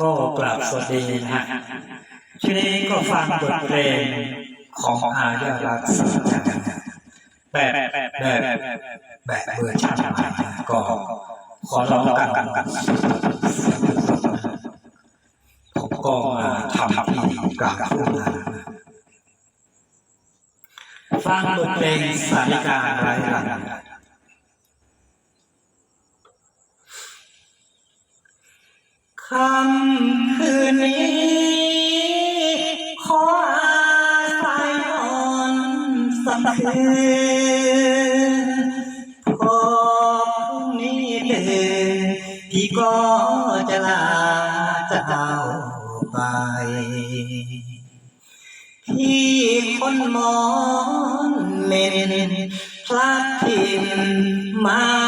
ก็กราบสวัสดีนะฮะทีนี้ก็ฟังบทเพลงของอายารักษ์สัจจันทร์แบบแบบแบบเวอร์ชันใหม่นะก็ขอร้องกันกันกันผมก็มาทำที่กลางทุ่งนาฟังบทเพลงสาริกาไร้รัง ค่ำคืนนี้ ขออาศัยนอนสักคืนพอพรุ่งนี้ตื่นพี่ก็จะลาจะเจ้าไป พี่คนมอนเมนพลัดถิ่นมา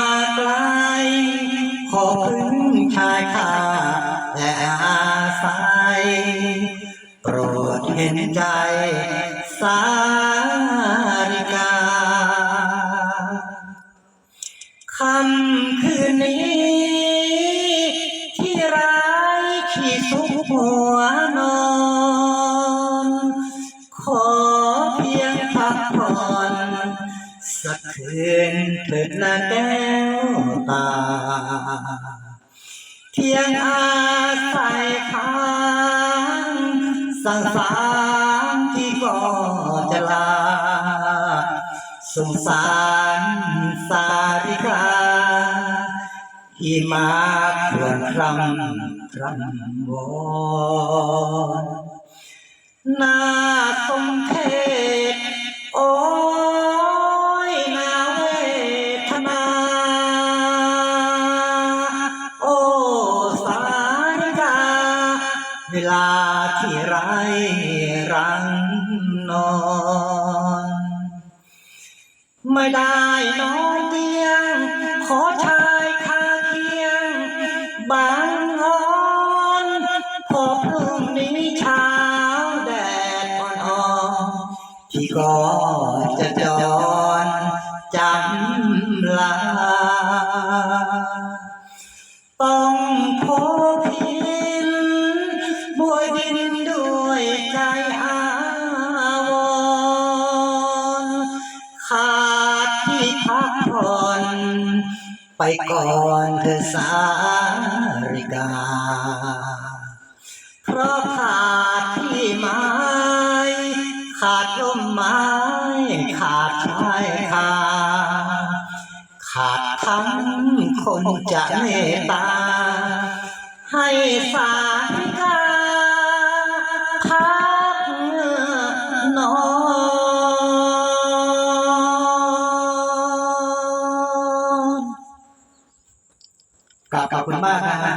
โปรดเห็นใจสาริกาคำคืนนี้ ที่ร้ายขี้สุกหัวนอน ขอเพียงพักผ่อนสักคืนเถิดนาแก้วตา เพียงอาศัยคา สังสารที่ก็จะลา สงสารสาริกาที่มาควรครำครำวอนน่าสมเท เวลาที่ไรรังนอน ไม่ได้นอนเตียง ขอชายคาเคียง บางงอนพอพรุ่งนี้เช้าแดดอ่อนพี่ก็จะจอรจำลาต้อง ไปก่อนเธอสาริกา เพราะขาดที่ไม้ขาดลมไม้ขาดชายคาขาดทั้งคนจะเมตตา ให้สาย กราบขอบคุณมากนะฮะ